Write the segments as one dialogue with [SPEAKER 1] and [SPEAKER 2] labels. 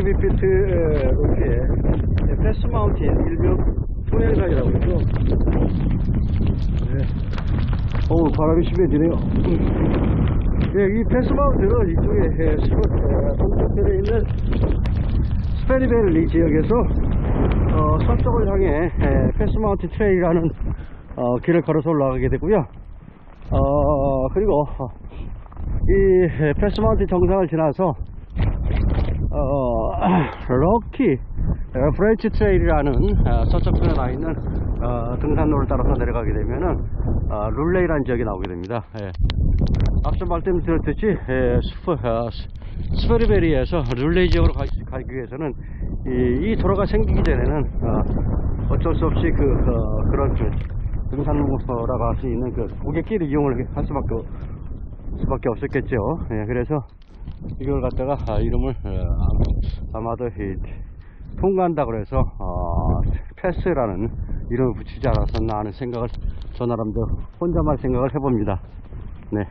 [SPEAKER 1] 52피트 높이의 패스 마운틴 일명 통행상이라고 있죠. 네. 어우, 바람이 심해지네요. 네, 이 패스 마운틴은 이쪽에 에, 동쪽편에 있는 스페리벨리 지역에서 어, 서쪽을 향해 에, 패스 마운틴 트레일이라는 어, 길을 걸어서 올라가게 되고요. 어, 그리고 어, 이 에, 패스 마운틴 정상을 지나서 어, 럭키 어, 프렌치 트레일이라는 어, 서쪽편에 나 있는 어, 등산로를 따라서 내려가게 되면은 어, 룰레이라는 지역이 나오게 됩니다. 예. 앞서 말씀드렸듯이 예, 스페리베리에서 룰레이 지역으로 가, 기 위해서는 이, 이 도로가 생기기 전에는 어, 어쩔 수 없이 그 어, 그런 그 등산로라고 할 수 있는 그 고객길을 이용을 할 수밖에 없- 수밖에 없었겠죠. 예, 그래서 이걸 갖다가 아, 이름을 어, 아마도 이, 통과한다 그래서 어, 패스라는 이름을 붙이지 않았었나 하는 생각을 저 나름대로 혼자만 생각을 해봅니다. 네.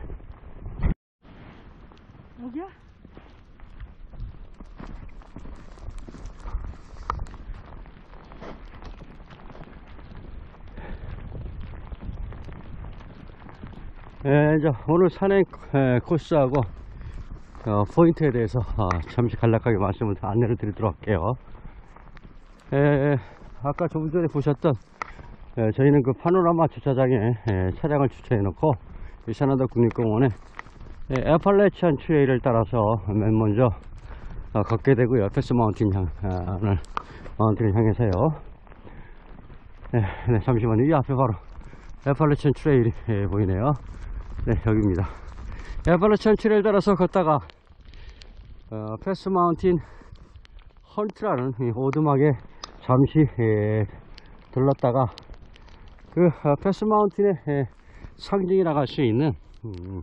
[SPEAKER 2] 여기야?
[SPEAKER 1] 예, 이제 오늘 산행 에, 코스하고 어, 포인트에 대해서 어, 잠시 간략하게 말씀을 안내를 드리도록 할게요. 에, 아까 조금 전에 보셨던 에, 저희는 그 파노라마 주차장에 에, 차량을 주차해 놓고 이 샤나다 국립공원에 에, 에팔레치안 트레일을 따라서 맨 먼저 어, 걷게 되고요. 패스 마운틴 향, 아, 을 마운틴을 향해서요. 네, 네, 잠시만요. 이 앞에 바로 에팔레치안 트레일이 예, 보이네요. 네, 여기입니다. 에팔레치안 트레일 따라서 걷다가 어, 패스 마운틴 헌트라는 이 오두막에 잠시 예, 들렀다가 그 어, 패스 마운틴의 예, 상징이라고 할 수 있는 음,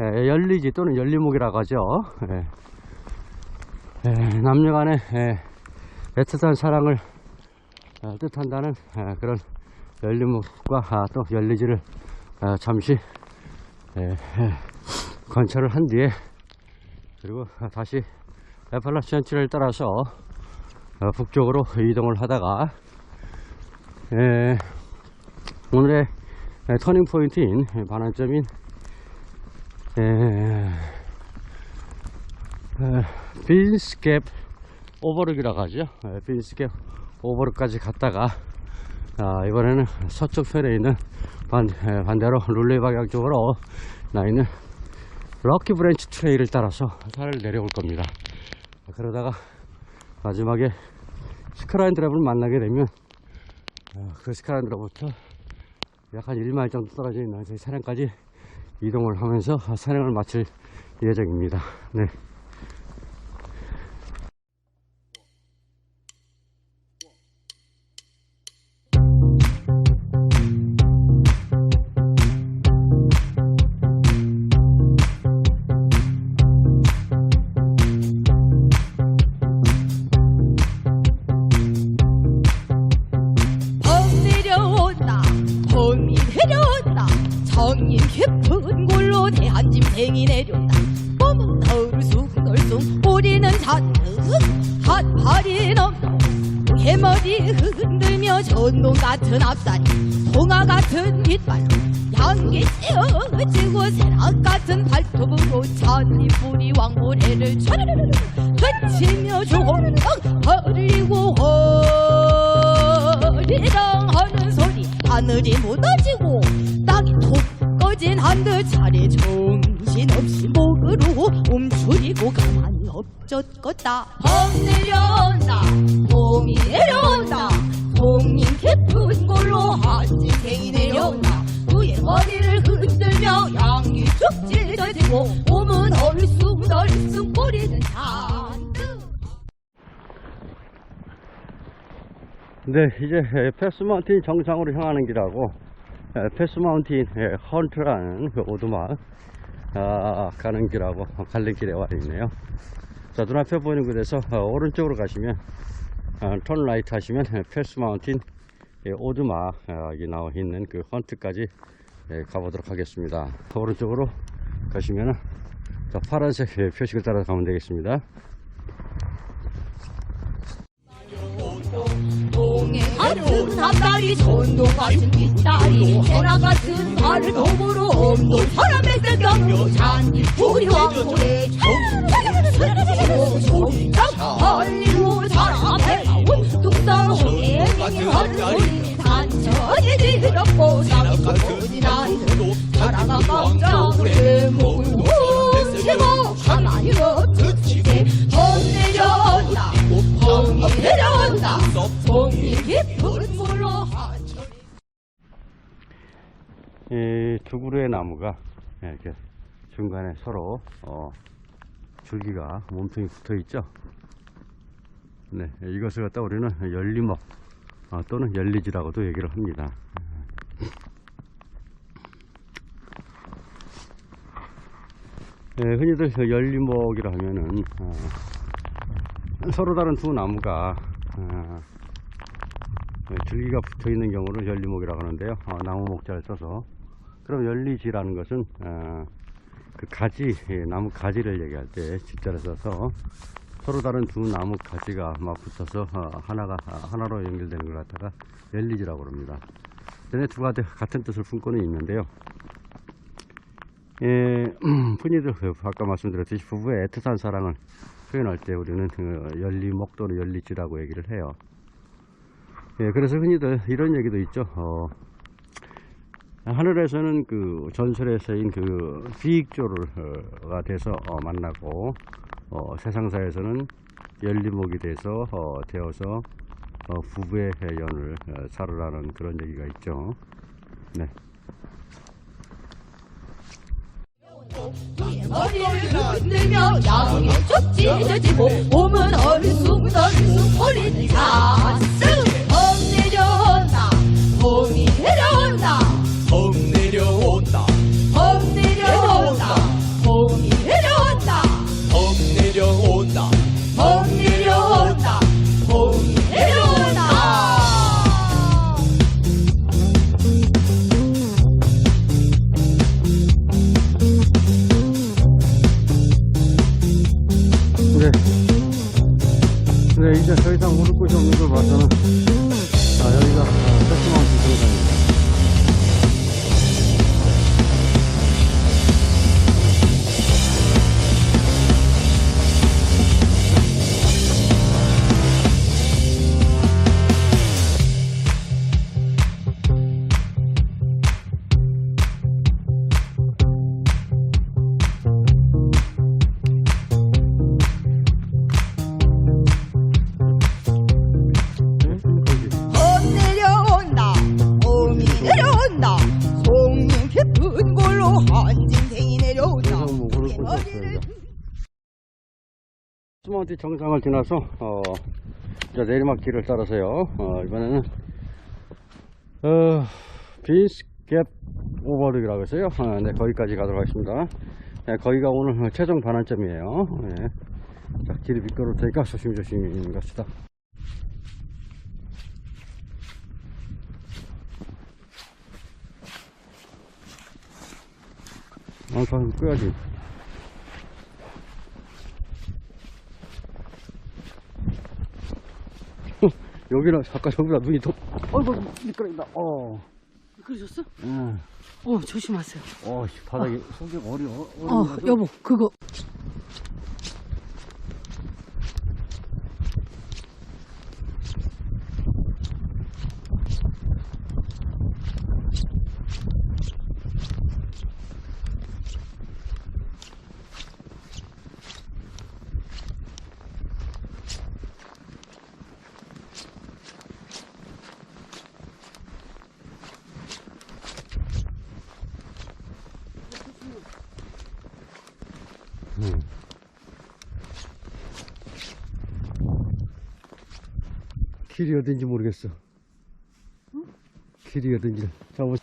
[SPEAKER 1] 예, 열리지 또는 열리목이라고 하죠. 예. 예, 남녀간의 예, 애틋한 사랑을 어, 뜻한다는 어, 그런 열리목과 아, 또 열리지를 어, 잠시 예, 예, 관찰을 한 뒤에 그리고 다시 에팔라시안 치를 따라서 어, 북쪽으로 이동을 하다가 예, 오늘의 예, 터닝 포인트인 예, 반환점인 예, 예, 빈스캡 오버룩이라고 하죠. 예, 빈스캡 오버룩까지 갔다가 아, 이번에는 서쪽 편에 있는 반대로 룰레이 방향 쪽으로 나 있는 럭키 브랜치 트레일을 따라서 산을 내려올 겁니다. 그러다가 마지막에 스크라인 드랍을 만나게 되면 어, 그 스크라인 드랍부터 약 한 1마일 정도 떨어져 있는 저희 차량까지 이동을 하면서 산행을 마칠 예정입니다. 네.
[SPEAKER 2] 전동 같은 앞다리 홍아 같은 뒷발로 양기 찌어지고 세락 같은 발톱으로 잔디뿌리 왕고래를 차르르르 던치며 조르륵 버리고 허리랑 하는 소리 하늘이 무너지고 땅이 톡 꺼진 한들 차례 정신없이 목으로 움츠리고 가만히 봄 내려온다. 봄이 내려온다
[SPEAKER 1] 네, 이제 에, 패스 마운틴 정상으로 향하는 길하고 에, 패스 마운틴 에, 헌트라는 그 오두막 아, 가는 길하고 갈림길에 와 있네요. 자, 눈앞에 보이는 곳에서 어, 오른쪽으로 가시면 어, 턴 라이트 하시면 에, 패스 마운틴 예, 오두막 어, 여기 나와 있는 그 헌트까지 예, 가보도록 하겠습니다. 오른쪽으로 가시면은 자, 파란색 예, 표식을 따라 가면 되겠습니다.
[SPEAKER 2] 같은 앞다리 전동 같은 뒷다리 해나 같은 발을 도구로 없는 사람의 생각묘잔 우리 왕국의 할리
[SPEAKER 1] 두 그루의 나무가 이렇게 중간에 서로 어, 줄기가 몸통이 붙어 있죠. 네, 이것을 갖다 우리는 열리목 어, 또는 열리지라고도 얘기를 합니다. 네, 흔히들 그 열리목이라 하면은 어, 서로 다른 두 나무가 어, 네, 줄기가 붙어 있는 경우를 열리목이라고 하는데요. 어, 나무 목자를 써서 그럼 열리지라는 것은 어, 그 가지 예, 나무 가지를 얘기할 때 지자를 써서 서로 다른 두 나무 가지가 막 붙어서 어, 하나가 아, 하나로 연결되는 걸 갖다가 열리지라고 합니다. 전에 두 가지 같은 뜻을 품고는 있는데요. 예, 흔히들 그 아까 말씀드렸듯이 부부의 애틋한 사랑을 표현할 때 우리는 그 열리목 또는 열리지라고 얘기를 해요. 예, 그래서 흔히들 이런 얘기도 있죠. 어, 하늘에서는 그 전설에서인 그 비익조가 돼서 어, 만나고 어, 세상사에서는 열리목이 돼서 어, 되어서 어, 부부의 연을 어, 살으라는 그런 얘기가 있죠. 네.
[SPEAKER 2] 머리를 흔들며 양이 쭉 찢어지고 몸은 얼쑥 얼쑥 소리를
[SPEAKER 1] 패스마운트 정상을 지나서, 어, 내리막길을 따라서요, 어, 이번에는, 어, 빈스갭 오버룩이라고 해서요. 어, 네, 거기까지 가도록 하겠습니다. 네, 거기가 오늘 최종 반환점이에요. 네. 자, 길이 미끄러울 테니까 조심조심 갑시다. 아, 가서 끄야지. 여기는 잠깐 저기다 눈이 더, 어이구 미끄러진다. 어,
[SPEAKER 3] 그러셨어?
[SPEAKER 1] 음,
[SPEAKER 3] 어 조심하세요.
[SPEAKER 1] 어, 씨, 바닥에 속이 어려.
[SPEAKER 3] 어 여보 그거
[SPEAKER 1] 길이 어딘지 모르겠어. 길이 어딘지. 자, 뭐.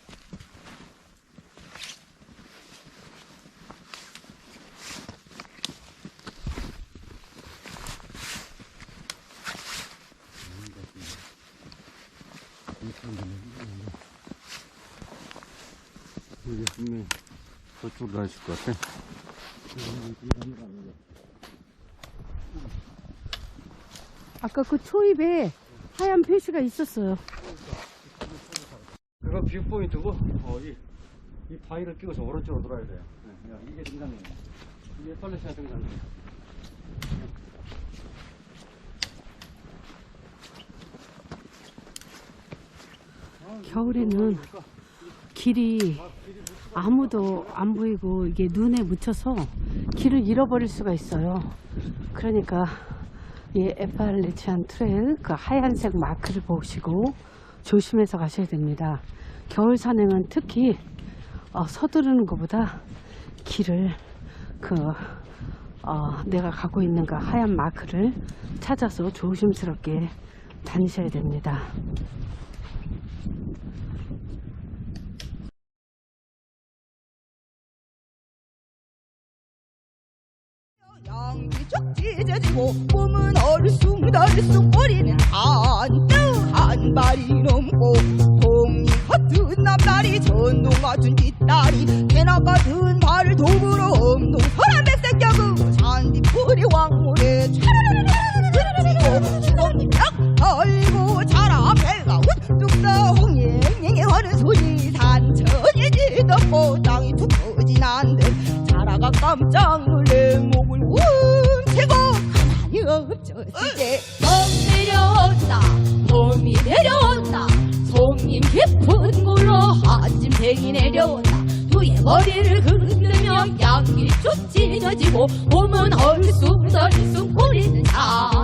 [SPEAKER 1] 이게 분명히 저쪽으로 하실 것 같아.
[SPEAKER 3] 아까 그 초입에 하얀 표시가 있었어요.
[SPEAKER 1] 뷰포인트고, 어, 이, 이 바위를 끼워서 오른쪽으로 돌아야 돼요. 네, 야, 이게 등산로예요. 이게 팔레스티나 등산로예요.
[SPEAKER 3] 겨울에는 길이 아무도 안 보이고 이게 눈에 묻혀서 길을 잃어버릴 수가 있어요. 그러니까 이 에팔레치안 트레일 그 하얀색 마크를 보시고 조심해서 가셔야 됩니다. 겨울 산행은 특히 어, 서두르는 것보다 길을 그 어, 내가 가고 있는 그 하얀 마크를 찾아서 조심스럽게 다니셔야 됩니다.
[SPEAKER 2] 양기적 찢어지고 몸은 얼숭덜숭 꼬리는 한뜻한 발이 넘고 동이 같은 남다리 전동 같은 뒷다리 개나 같은 발을 도구로 엄동 서란 백색 격우 잔디풀이 왕물에 자라 머리를 흔들며 양이 쫓 찢어지고 몸은 얼쑥덜쑥 거린다.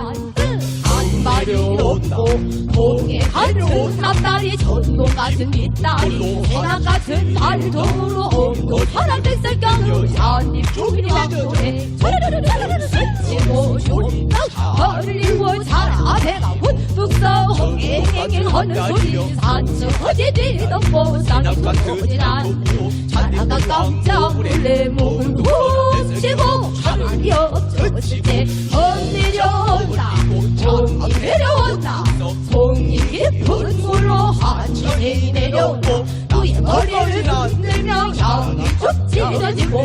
[SPEAKER 2] 동해 한쪽 남다리 전동 같은 밑다리 해남 같은 발도로 옹도 파란색살 강으로 산잎 조리 막도에 차라라라라라 스치고 존나 흘리고 자라 배가 หุ่싸 엉앵앵앵 하는 소리 산처 어디디도 보상 도지나 자다가 깜짝 놀래 목을 훅 치고 하늘이 없어질 때 한층이 내려온다 누의 머리를 흔들며 향이 쭉 찢어지고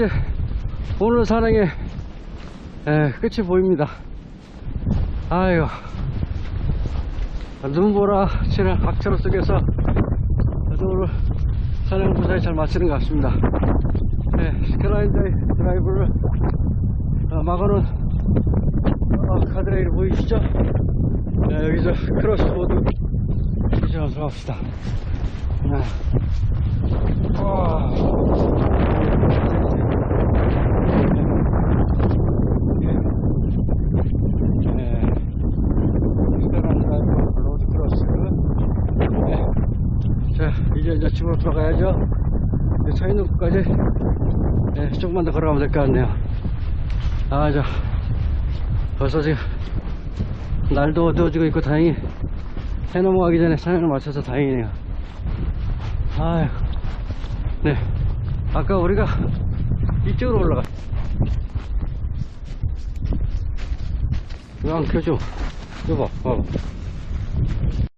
[SPEAKER 1] 이제 오늘 산행의 에, 끝이 보입니다. 아이고 눈보라 치는 박철호 속에서 오늘 산행 무사히 잘 마치는 것 같습니다. 네, 스크라인 드라이브를 어, 막아놓은 어, 가드레일 보이시죠? 네, 여기서 크로스보드 이쪽으로 갑시다. 네. 와. 네. 특별한 드라이브 로드 크로스. 네. 자, 이제, 이제 집으로 돌아가야죠. 차 있는 곳까지 네, 조금만 더 걸어가면 될 것 같네요. 아, 저, 벌써 지금 날도 어두워지고 있고 다행히 해 넘어가기 전에 산행을 마쳐서 다행이네요. 아유, 네. 아까 우리가 이쪽으로 올라가. 왜안 켜줘? 여봐, 봐봐.